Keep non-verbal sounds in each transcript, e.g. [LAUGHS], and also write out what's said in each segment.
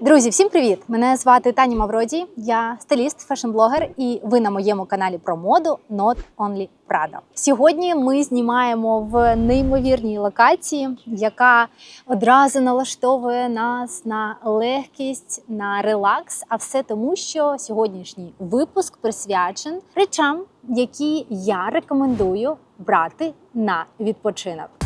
Друзі, всім привіт! Мене звати Таня Мавроді, я стиліст, фешн-блогер, і ви на моєму каналі про моду Not Only Prada. Сьогодні ми знімаємо в неймовірній локації, яка одразу налаштовує нас на легкість, на релакс. А все тому, що сьогоднішній випуск присвячен речам, які я рекомендую брати на відпочинок.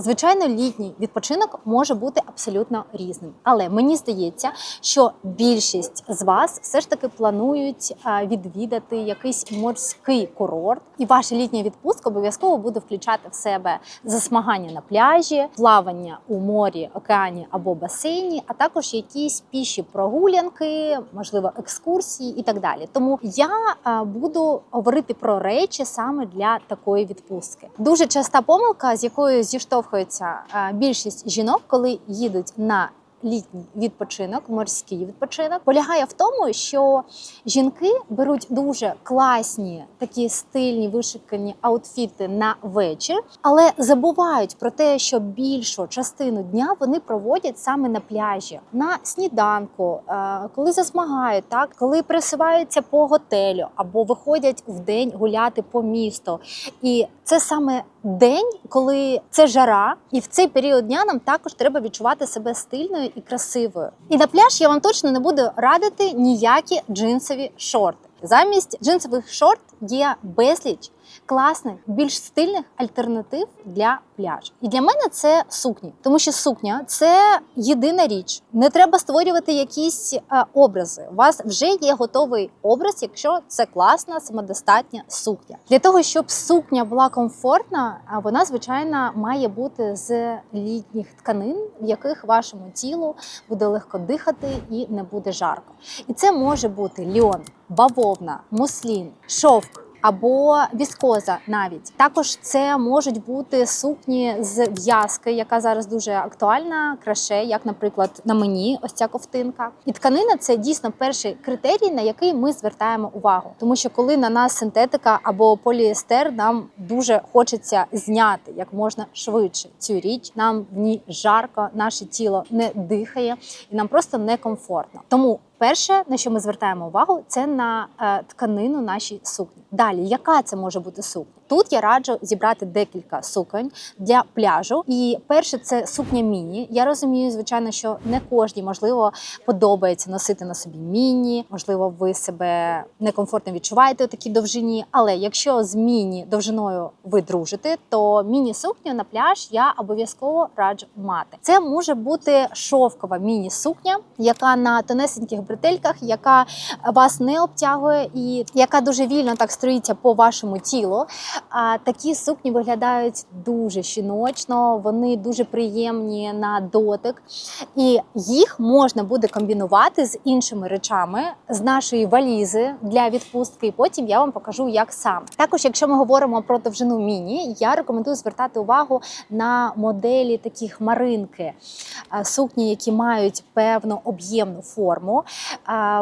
Звичайно, літній відпочинок може бути абсолютно різним, але мені здається, що більшість з вас все ж таки планують відвідати якийсь морський курорт, і ваша літня відпустка обов'язково буде включати в себе засмагання на пляжі, плавання у морі, океані або басейні, а також якісь піші прогулянки, можливо, екскурсії і так далі. Тому я буду говорити про речі саме для такої відпустки. Дуже часта помилка, з якою зіштовхується а, більшість жінок, коли їдуть на літній відпочинок, морський відпочинок, полягає в тому, що жінки беруть дуже класні такі стильні вишикані аутфіти на вечір, але забувають про те, що більшу частину дня вони проводять саме на пляжі, на сніданку, е, коли засмагають, так коли присуваються по готелю або виходять в день гуляти по місту. І це саме день, коли це жара, і в цей період дня нам також треба відчувати себе стильною і красивою. І на пляж я вам точно не буду радити ніякі джинсові шорти. Замість джинсових шорт є безліч класних, більш стильних альтернатив для пляжу. І для мене це сукні, тому що сукня це єдина річ. Не треба створювати якісь е, образи. У вас вже є готовий образ, якщо це класна самодостатня сукня. Для того щоб сукня була комфортна, вона звичайно має бути з літніх тканин, в яких вашому тілу буде легко дихати і не буде жарко. І це може бути льон, бавовна, муслін, шовк або віскоза навіть. Також це можуть бути сукні з в'язки, яка зараз дуже актуальна, краше, як, наприклад, на мені, ось ця ковтинка. І тканина це дійсно перший критерій, на який ми звертаємо увагу. Тому що коли на нас синтетика або поліестер, нам дуже хочеться зняти як можна швидше цю річ. Нам в ній жарко, наше тіло не дихає, і нам просто некомфортно. Тому Перше, на що ми звертаємо увагу, це на е, тканину нашій сукні. Далі, яка це може бути сукня? Тут я раджу зібрати декілька суконь для пляжу. І перше це сукня міні. Я розумію, звичайно, що не кожній можливо подобається носити на собі міні. Можливо, ви себе некомфортно відчуваєте у такій довжині. Але якщо з міні довжиною ви дружите, то міні-сукню на пляж я обов'язково раджу мати. Це може бути шовкова міні-сукня, яка на тонесеньких бретельках, яка вас не обтягує і яка дуже вільно так строїться по вашому тілу. А такі сукні виглядають дуже жіночно, вони дуже приємні на дотик, і їх можна буде комбінувати з іншими речами з нашої валізи для відпустки. І потім я вам покажу, як сам. Також, якщо ми говоримо про довжину міні, я рекомендую звертати увагу на моделі такі хмаринки, сукні, які мають певну об'ємну форму.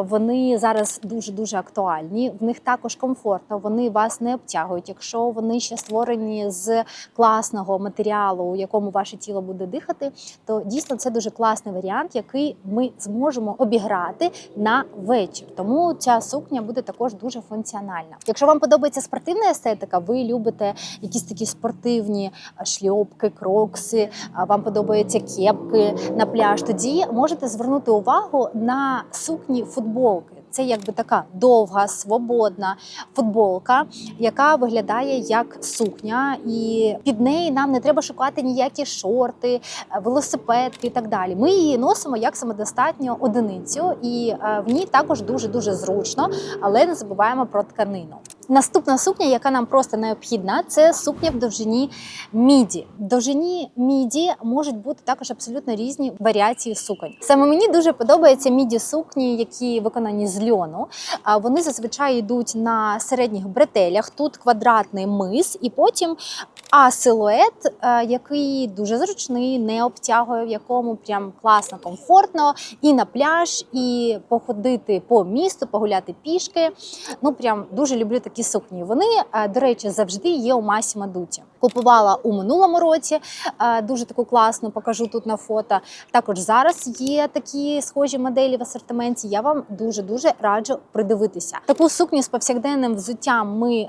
Вони зараз дуже дуже актуальні. В них також комфортно, вони вас не обтягують. Якщо вони ще створені з класного матеріалу, у якому ваше тіло буде дихати, то дійсно це дуже класний варіант, який ми зможемо обіграти на вечір. Тому ця сукня буде також дуже функціональна. Якщо вам подобається спортивна естетика, ви любите якісь такі спортивні шльопки, крокси, вам подобаються кепки на пляж. Тоді можете звернути увагу на сукні футболки. Це якби така довга, свободна футболка, яка виглядає як сукня, і під неї нам не треба шукати ніякі шорти, велосипедки і так далі. Ми її носимо як самодостатню одиницю, і е, в ній також дуже дуже зручно, але не забуваємо про тканину. Наступна сукня, яка нам просто необхідна, це сукня в довжині міді. В довжині міді можуть бути також абсолютно різні варіації суконь. Саме мені дуже подобаються міді сукні, які виконані з льону. Вони зазвичай йдуть на середніх бретелях. Тут квадратний мис, і потім А силует, е, який дуже зручний, не обтягує, в якому прям класно, комфортно і на пляж, і походити по місту, погуляти пішки. Ну прям дуже люблю такі сукні. Вони, е, до речі, завжди є у масі Мадуті. Купувала у минулому році е, дуже таку класну, покажу тут на фото. Також зараз є такі схожі моделі в асортименті. Я вам дуже дуже раджу придивитися. Таку сукню з повсякденним взуттям ми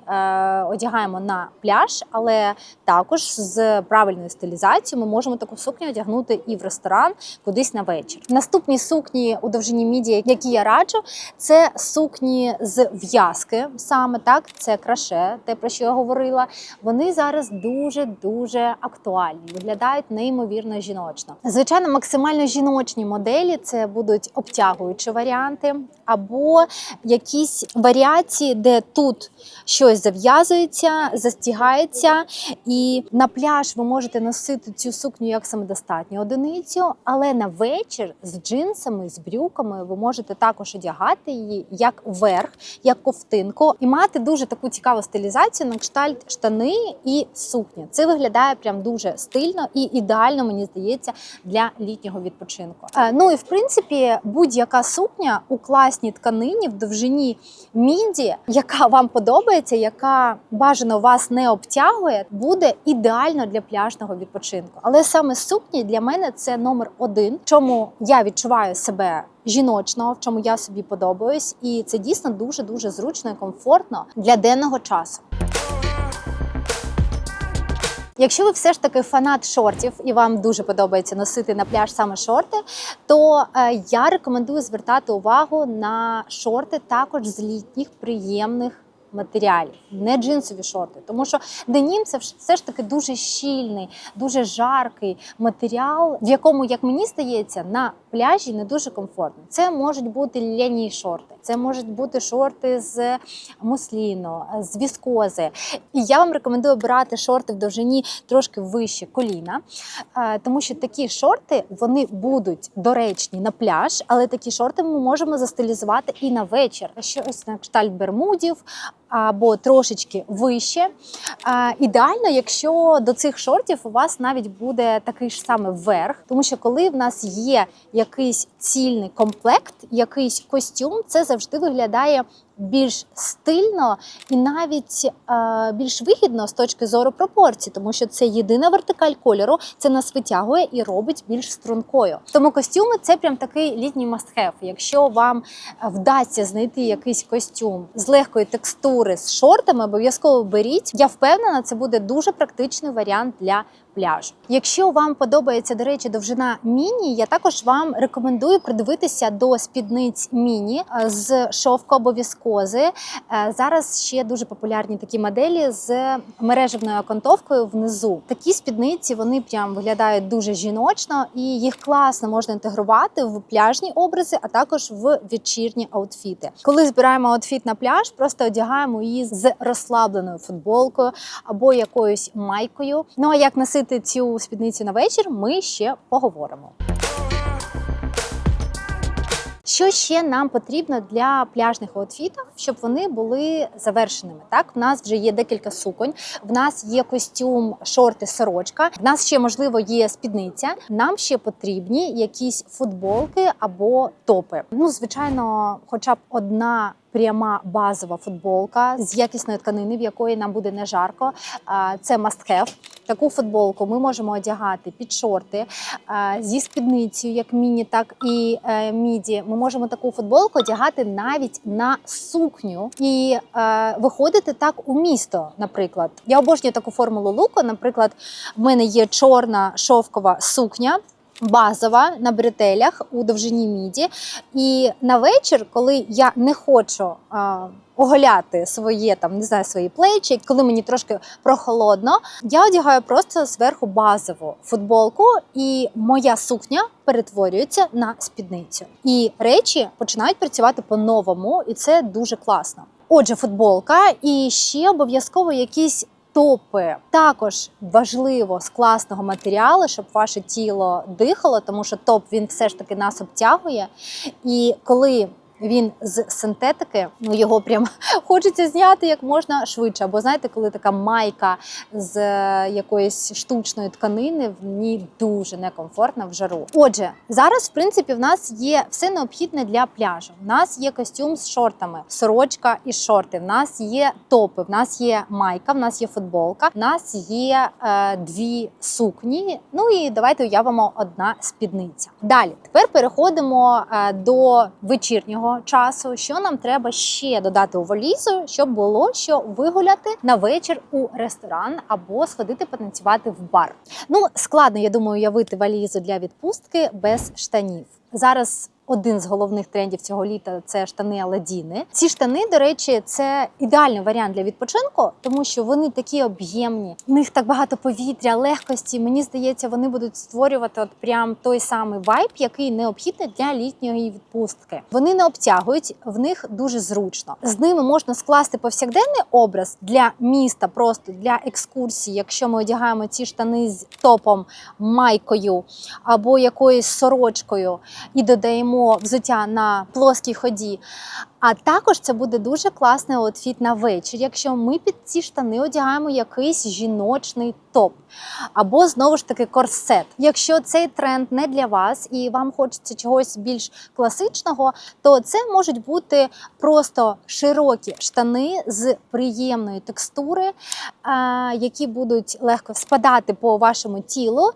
одягаємо на пляж, але також з правильною стилізацією ми можемо таку сукню одягнути і в ресторан кудись на вечір. Наступні сукні у довжині міді, які я раджу, це сукні з в'язки. Саме так, це краше, те про що я говорила. Вони зараз дуже дуже актуальні, виглядають неймовірно жіночно. Звичайно, максимально жіночні моделі це будуть обтягуючі варіанти, або якісь варіації, де тут щось зав'язується, застігається, і на пляж ви можете носити цю сукню як самодостатню одиницю, але на вечір з джинсами, з брюками ви можете також одягати її як верх, як ковтинку, і мати дуже таку цікаву стилізацію на кштальт штани і сукні. Це виглядає прям дуже стильно і ідеально, мені здається, для літнього відпочинку. Е, Ну і в принципі, будь-яка сукня у класній тканині в довжині міді, яка вам подобається, яка бажано вас не обтягує, ідеально для пляжного відпочинку. Але саме сукні для мене це номер один, чому я відчуваю себе. Жіночно, в чому я собі подобаюсь, і це дійсно дуже дуже зручно і комфортно для денного часу. Якщо ви все ж таки фанат шортів і вам дуже подобається носити на пляж саме шорти, то е, я рекомендую звертати увагу на шорти також з літніх приємних. Матеріалів, не джинсові шорти, тому що денім це все ж таки дуже щільний, дуже жаркий матеріал, в якому, як мені здається, на пляжі не дуже комфортно. Це можуть бути ляні шорти, це можуть бути шорти з мусліну, з віскози. І я вам рекомендую брати шорти в довжині трошки вище коліна, е, тому що такі шорти вони будуть доречні на пляж, але такі шорти ми можемо застилізувати і на вечір. Щось на кшталт бермудів або трошечки вище. Ідеально, якщо до цих шортів у вас навіть буде такий ж самий верх, тому що коли в нас є якийсь цільний комплект, якийсь костюм, це завжди виглядає. Більш стильно і навіть е, більш вигідно з точки зору пропорцій, тому що це єдина вертикаль кольору, це нас витягує і робить більш стрункою. Тому костюми це прям такий літній must-have. Якщо вам е, вдасться знайти якийсь костюм з легкої текстури з шортами, обов'язково беріть. Я впевнена, це буде дуже практичний варіант для пляжу. Якщо вам подобається, до речі, довжина міні, я також вам рекомендую придивитися до спідниць міні е, з шовку або віскози. Е, Зараз ще дуже популярні такі моделі з мережевною окантовкою внизу. Такі спідниці вони прям виглядають дуже жіночно, і їх класно можна інтегрувати в пляжні образи, а також в вечірні аутфіти. Коли збираємо аутфіт на пляж, просто одягаємо її з розслабленою футболкою або якоюсь майкою. Ну а як носити цю спідницю на вечір, ми ще поговоримо. Що ще нам потрібно для пляжних аутфітів, щоб вони були завершеними? Так, в нас вже є декілька суконь, в нас є костюм, шорти, сорочка. В нас ще можливо є спідниця. Нам ще потрібні якісь футболки або топи. Ну, звичайно, хоча б одна. Пряма базова футболка з якісної тканини, в якої нам буде не жарко. Це must have. Таку футболку ми можемо одягати під шорти зі спідницею, як міні, так і е, міді. Ми можемо таку футболку одягати навіть на сукню і е, виходити так у місто. Наприклад, я обожнюю таку формулу луку. Наприклад, в мене є чорна шовкова сукня. Базова на бретелях у довжині міді, і на вечір, коли я не хочу а, оголяти своє там не знаю свої плечі, коли мені трошки прохолодно, я одягаю просто зверху базову футболку, і моя сукня перетворюється на спідницю. І речі починають працювати по-новому, і це дуже класно. Отже, футболка і ще обов'язково якісь. Топи також важливо з класного матеріалу, щоб ваше тіло дихало, тому що топ він все ж таки нас обтягує. І коли Він з синтетики. Ну його прям [LAUGHS] хочеться зняти як можна швидше. Бо знаєте, коли така майка з е, якоїсь штучної тканини, в ній дуже некомфортно в жару. Отже, зараз в принципі в нас є все необхідне для пляжу. У нас є костюм з шортами, сорочка і шорти. В нас є топи, в нас є майка, в нас є футболка, в нас є е, дві сукні. Ну і давайте уявимо одна спідниця. Далі тепер переходимо е, до вечірнього часу. Що нам треба ще додати у валізу, щоб було що вигуляти на вечір у ресторан або сходити потанцювати в бар. Ну складно, я думаю, уявити валізу для відпустки без штанів. Зараз один з головних трендів цього літа це штани Аладдіни. Ці штани, до речі, це ідеальний варіант для відпочинку, тому що вони такі об'ємні, в них так багато повітря, легкості. Мені здається, вони будуть створювати от прям той самий вайб, який необхідний для літньої відпустки. Вони не обтягують, в них дуже зручно. З ними можна скласти повсякденний образ для міста, просто для екскурсії. Якщо ми одягаємо ці штани з топом, майкою або якоюсь сорочкою і додаємо взуття на плоскій ході. А також це буде дуже класний outfit на вечір, якщо ми під ці штани одягаємо якийсь жіночний топ або знову ж таки корсет. Якщо цей тренд не для вас і вам хочеться чогось більш класичного, то це можуть бути просто широкі штани з приємної текстури, які будуть легко спадати по вашому тілу.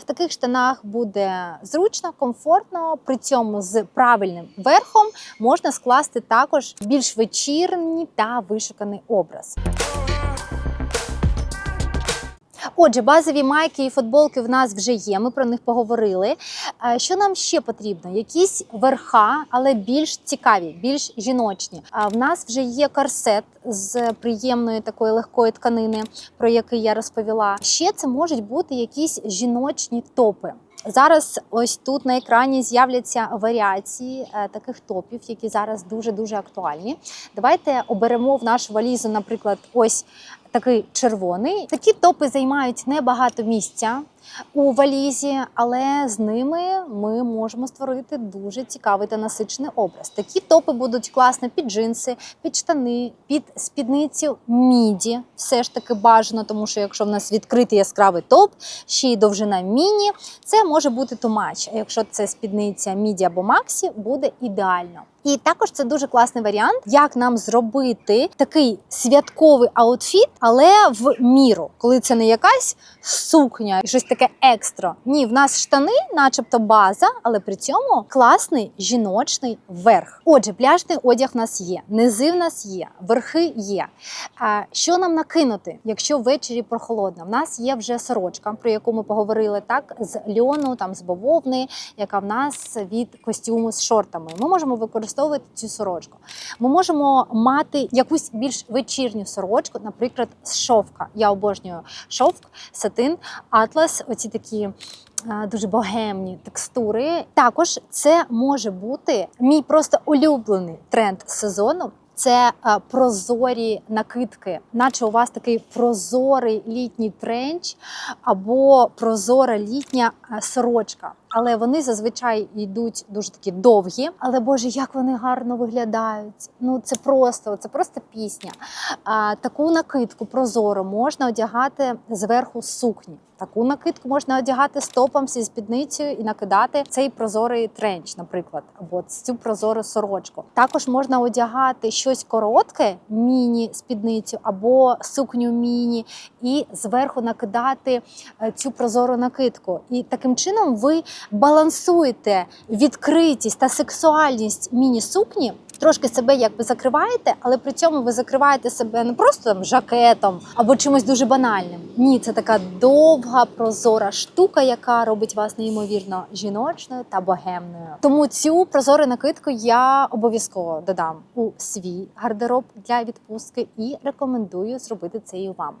В таких штанах буде зручно, комфортно, при цьому з правильним верхом можна скласти також більш вечірній та вишуканий образ. Отже, базові майки і футболки в нас вже є. Ми про них поговорили. Е, Що нам ще потрібно? Якісь верха, але більш цікаві, більш жіночні. А в нас вже є корсет з приємної такої легкої тканини, про який я розповіла. Ще це можуть бути якісь жіночні топи. Зараз ось тут на екрані з'являться варіації е, таких топів, які зараз дуже дуже актуальні. Давайте оберемо в нашу валізу, наприклад, ось такий червоний. Такі топи займають небагато місця у валізі, але з ними ми можемо створити дуже цікавий та насичений образ. Такі топи будуть класно під джинси, під штани, під спідницю міді. Все ж таки бажано, тому що якщо в нас відкритий яскравий топ, ще й довжина міні, це може бути тумач. А якщо це спідниця міді або максі, буде ідеально. І також це дуже класний варіант, як нам зробити такий святковий аутфіт, але в міру, коли це не якась сукня щось таке екстра. Ні, в нас штани, начебто база, але при цьому класний жіночний верх. Отже, пляжний одяг в нас є, низи в нас є, верхи є. А що нам накинути, якщо ввечері прохолодно? В нас є вже сорочка, про яку ми поговорили так, з льону, там з бавовни, яка в нас від костюму з шортами. Ми можемо використовувати цю сорочку. Ми можемо мати якусь більш вечірню сорочку, наприклад, з шовка. Я обожнюю шовк, сатин, атлас, оці такі. Дуже богемні текстури. Також це може бути мій просто улюблений тренд сезону. Це е, прозорі накидки, наче у вас такий прозорий літній тренч або прозора літня е, сорочка. Але вони зазвичай йдуть дуже такі довгі. Але Боже, як вони гарно виглядають! Ну це просто, це просто пісня. А, таку накидку прозору можна одягати зверху сукні. Таку накидку можна одягати з топом зі спідницею і накидати цей прозорий тренч, наприклад, або цю прозору сорочку. Також можна одягати щось коротке, міні-спідницю або сукню міні, і зверху накидати е, цю прозору накидку. І таким чином ви балансуєте відкритість та сексуальність міні-сукні. Трошки себе якби закриваєте, але при цьому ви закриваєте себе не просто там жакетом або чимось дуже банальним. Ні, це така довга прозора штука, яка робить вас неймовірно жіночною та богемною. Тому цю прозору накидку я обов'язково додам у свій гардероб для відпустки і рекомендую зробити це і вам.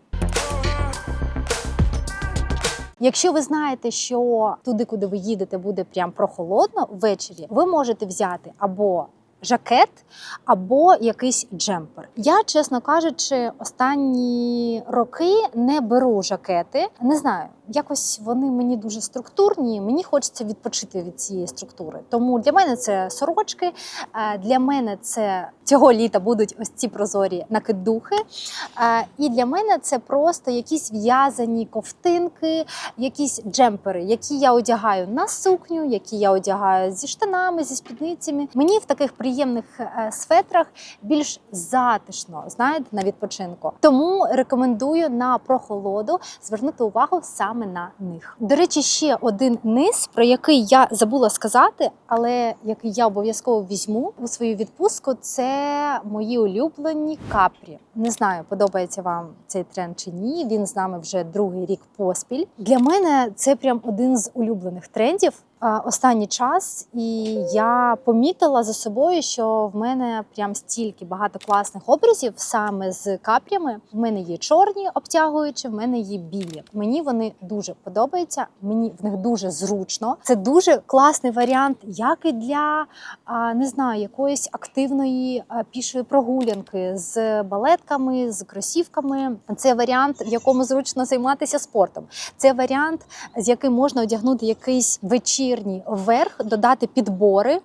Якщо ви знаєте, що туди, куди ви їдете, буде прям прохолодно ввечері, ви можете взяти або жакет, або якийсь джемпер. Я, чесно кажучи, останні роки не беру жакети. Не знаю. Якось вони мені дуже структурні. Мені хочеться відпочити від цієї структури. Тому для мене це сорочки. е, Для мене це цього літа будуть ось ці прозорі накидухи. Е, І для мене це просто якісь в'язані ковтинки, якісь джемпери, які я одягаю на сукню, які я одягаю зі штанами, зі спідницями. Мені в таких приємних е, светрах більш затишно, знаєте, на відпочинку. Тому рекомендую на прохолоду звернути увагу саме на них. До речі, ще один низ, про який я забула сказати, але який я обов'язково візьму у свою відпустку, це мої улюблені капрі. Не знаю, подобається вам цей тренд чи ні. Він з нами вже другий рік поспіль. Для мене це прям один з улюблених трендів останній час, і я помітила за собою, що в мене прям стільки багато класних образів саме з капрями. В мене є чорні обтягуючі, в мене є білі. Мені вони дуже подобаються. Мені в них дуже зручно. Це дуже класний варіант, як і для не знаю, якоїсь активної пішої прогулянки з балетками, з кросівками. Це варіант, в якому зручно займатися спортом. Це варіант, з яким можна одягнути якийсь вечірній верх, додати підбори,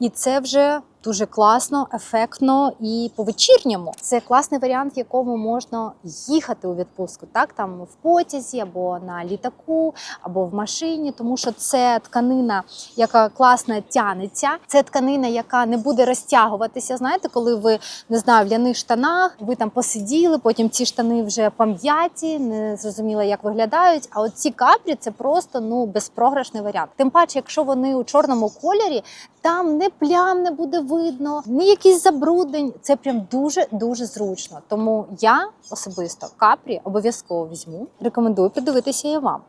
і це вже. Дуже класно, ефектно і по вечірньому. Це класний варіант, в якому можна їхати у відпустку, так там в потязі або на літаку, або в машині, тому що це тканина, яка класно тянеться. Це тканина, яка не буде розтягуватися. Знаєте, коли ви не знаю, в ляних штанах, ви там посиділи, потім ці штани вже пам'яті, не зрозуміло, як виглядають. А от ці капрі це просто ну безпрограшний варіант. Тим паче, якщо вони у чорному кольорі, там не плям не буде видно, ні якийсь забруднень. Це прям дуже дуже зручно. Тому я особисто капрі обов'язково візьму. Рекомендую подивитися і вам.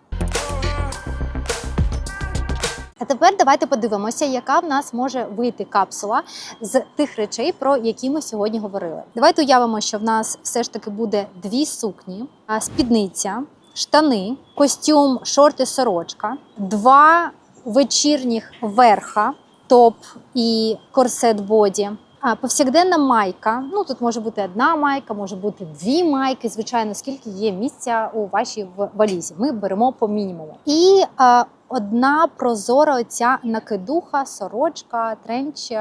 А тепер давайте подивимося, яка в нас може вийти капсула з тих речей, про які ми сьогодні говорили. Давайте уявимо, що в нас все ж таки буде дві сукні, спідниця, штани, костюм, шорти, сорочка, два вечірніх верха, топ і корсет боді. А повсякденна майка. Ну тут може бути одна майка, може бути дві майки. Звичайно, скільки є місця у вашій валізі. Ми беремо по мінімуму. І а, одна прозора оця накидуха, сорочка, тренч.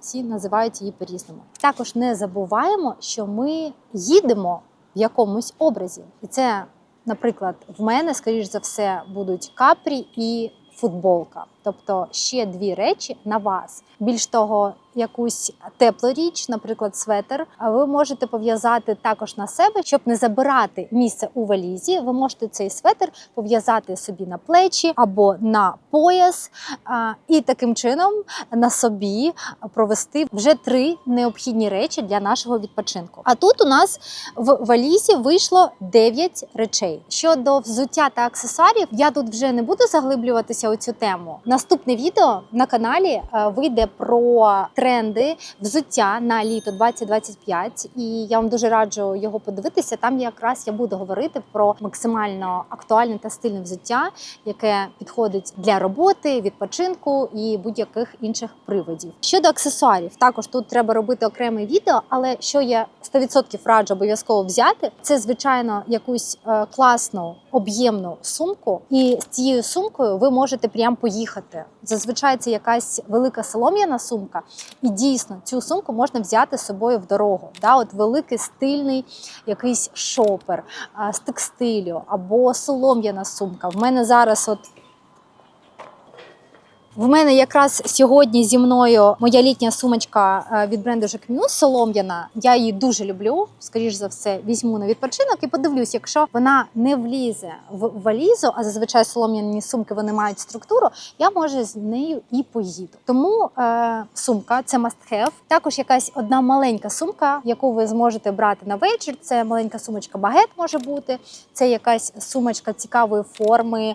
Всі називають її по-різному. Також не забуваємо, що ми їдемо в якомусь образі, і це, наприклад, в мене, скоріш за все, будуть капрі і футболка. Тобто ще дві речі на вас. Більш того, якусь теплу річ, наприклад, светр, а ви можете пов'язати також на себе, щоб не забирати місце у валізі. Ви можете цей светр пов'язати собі на плечі або на пояс, і таким чином на собі провести вже три необхідні речі для нашого відпочинку. А тут у нас в валізі вийшло 9 речей. Щодо взуття та аксесуарів, я тут вже не буду заглиблюватися у цю тему. Наступне відео на каналі е, вийде про тренди взуття на літо 2025, і я вам дуже раджу його подивитися. Там якраз я буду говорити про максимально актуальне та стильне взуття, яке підходить для роботи, відпочинку і будь-яких інших приводів. Щодо аксесуарів, також тут треба робити окреме відео, але що я 100% раджу обов'язково взяти, це звичайно якусь е, класну об'ємну сумку, і з цією сумкою ви можете прям поїхати. Зазвичай це якась велика солом'яна сумка, і дійсно цю сумку можна взяти з собою в дорогу. Да? От великий стильний якийсь шопер а, з текстилю або солом'яна сумка. В мене зараз от. В мене якраз сьогодні зі мною моя літня сумочка е, від бренду Jacques солом'яна. Я її дуже люблю. Скоріш за все, візьму на відпочинок і подивлюсь, якщо вона не влізе в валізу, а зазвичай солом'яні сумки вони мають структуру. Я може з нею і поїду. Тому е, сумка це must have. Також якась одна маленька сумка, яку ви зможете брати на вечір. Це маленька сумочка багет може бути. Це якась сумочка цікавої форми,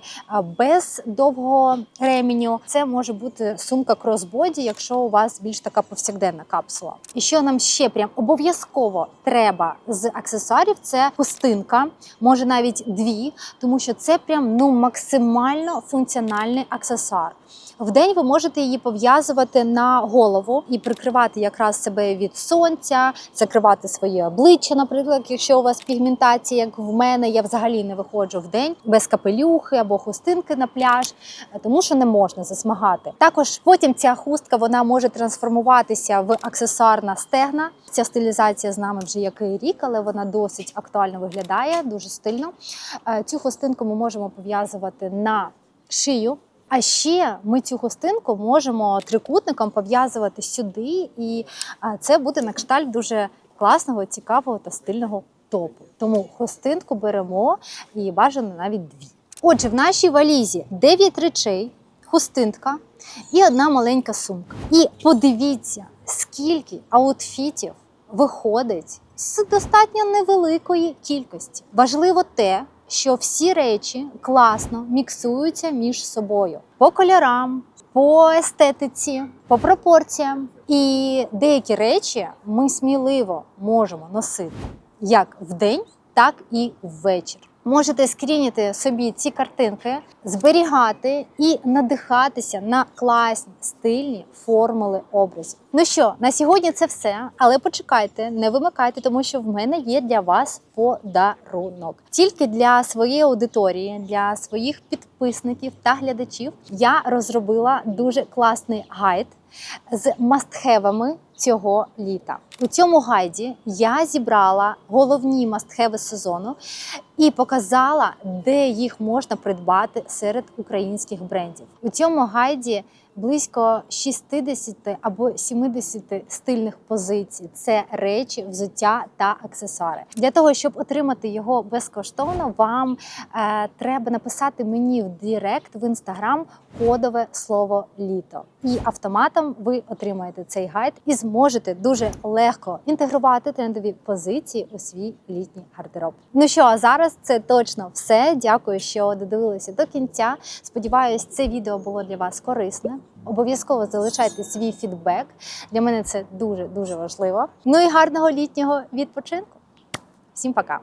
без довгого ременю. Це може бути сумка кросбоді, якщо у вас більш така повсякденна капсула. І що нам ще прям обов'язково треба з аксесуарів, це хустинка, може навіть дві, тому що це прям ну максимально функціональний аксесуар. В день ви можете її пов'язувати на голову і прикривати якраз себе від сонця, закривати своє обличчя, наприклад, якщо у вас пігментація, як в мене, я взагалі не виходжу в день без капелюхи або хустинки на пляж, тому що не можна засмагати. Також потім ця хустка вона може трансформуватися в аксесуар на стегна. Ця стилізація з нами вже який рік, але вона досить актуально виглядає, дуже стильно. Е, Цю хустинку ми можемо пов'язувати на шию. А ще ми цю хустинку можемо трикутником пов'язувати сюди, і це буде на кшталт дуже класного, цікавого та стильного топу. Тому хустинку беремо і бажано навіть дві. Отже, в нашій валізі 9 речей, хустинка і одна маленька сумка. І подивіться, скільки аутфітів виходить з достатньо невеликої кількості. Важливо те, що всі речі класно міксуються між собою по кольорам, по естетиці, по пропорціям. І деякі речі ми сміливо можемо носити як вдень, так і ввечері. Можете скрініти собі ці картинки, зберігати і надихатися на класні стильні формули образів. Ну що, на сьогодні це все. Але почекайте, не вимикайте, тому що в мене є для вас подарунок. Тільки для своєї аудиторії, для своїх підписників та глядачів я розробила дуже класний гайд з мастхевами цього літа. У цьому гайді я зібрала головні мастхеви сезону і показала, де їх можна придбати серед українських брендів. У цьому гайді близько 60 або 70 стильних позицій. Це речі, взуття та аксесуари. Для того щоб отримати його безкоштовно, вам е, треба написати мені в Директ в інстаграм кодове слово літо. І автоматом ви отримаєте цей гайд і зможете дуже легко інтегрувати трендові позиції у свій літній гардероб. Ну що, а зараз це точно все. Дякую, що додивилися до кінця. Сподіваюсь, це відео було для вас корисне. Обов'язково залишайте свій фідбек. Для мене це дуже дуже важливо. Ну і гарного літнього відпочинку. Всім пока!